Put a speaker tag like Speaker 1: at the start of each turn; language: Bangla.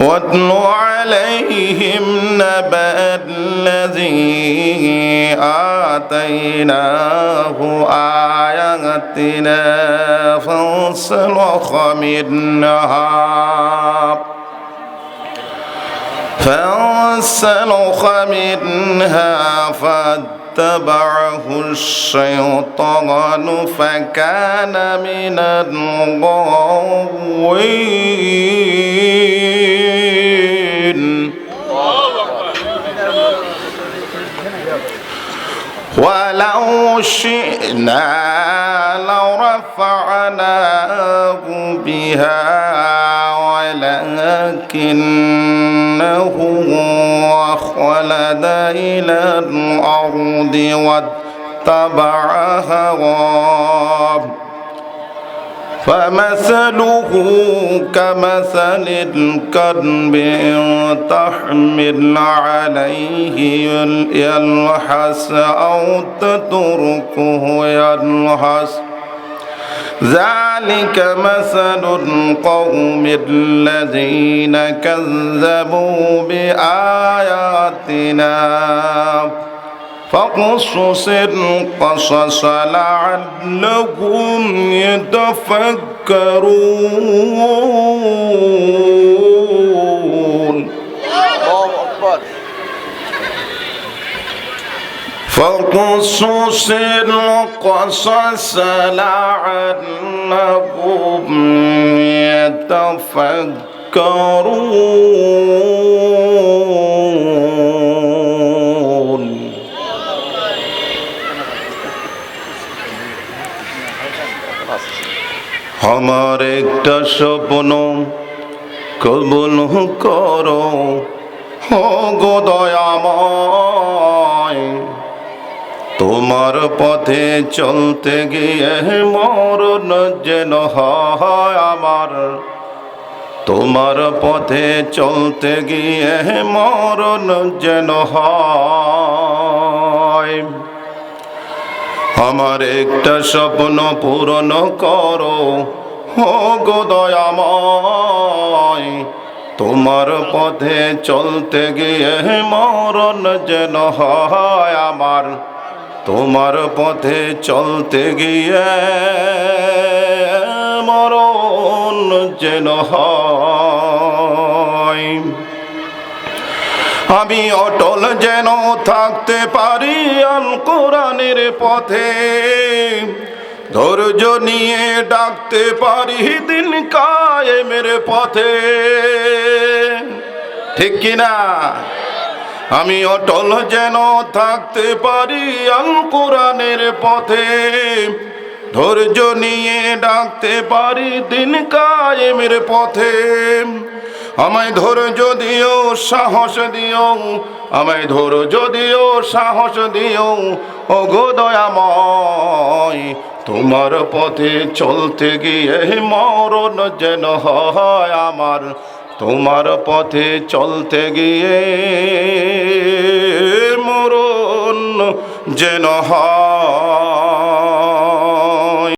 Speaker 1: واتل عليهم نبأ الذي آتيناه آياتنا فانسلخ منها فانسلخ منها فاتبعه الشيطان فكان من الغاوين. ولو شئنا لرفعناه بها ولكنه خلد إلى الأرض واتبع هواه. فمثله كمثل الكلب إن تحمل عليه يلحس أو تتركه يلحس. ذلك مثل القوم الذين كذبوا بآياتنا. فاقصص القصص لعلهم يتفكرون.
Speaker 2: الله أكبر.
Speaker 1: فاقصص القصص لعلهم يتفكرون. আমার একটা স্বপ্ন কবুল করো। গো তোমার পথে চলতে গিয়ে মরণ যেন হয় আমার। তোমার পথে চলতে গিয়ে মরণ যেন হয়। আমার একটা স্বপ্ন পূরণ করো। হো গো দয়াময়, তোমার পথে চলতে গিয়ে মরণ যেন হয় আমার। তোমার পথে চলতে গিয়ে মরণ যেন হয়। আমি অটল যেন থাকতে পারি আল কোরআনের পথে। ধৈর্য নিয়ে ডাকতে পারি দিন কায়েমের পথে। ঠিক কিনা আমি অটল যেন থাকতে পারি আল কোরআনের পথে। ধৈর্য নিয়ে ডাকতে পারি দিন কায়েমের পথে। আমায় ধৈর্য দিও সাহস দিও, আমায় ধৈর্য দিও সাহস দিও ও গো দয়াময়, তোমার পথে চলতে গিয়ে মরণ যেন হয় আমার, তোমার পথে চলতে গিয়ে মরণ যেন হয়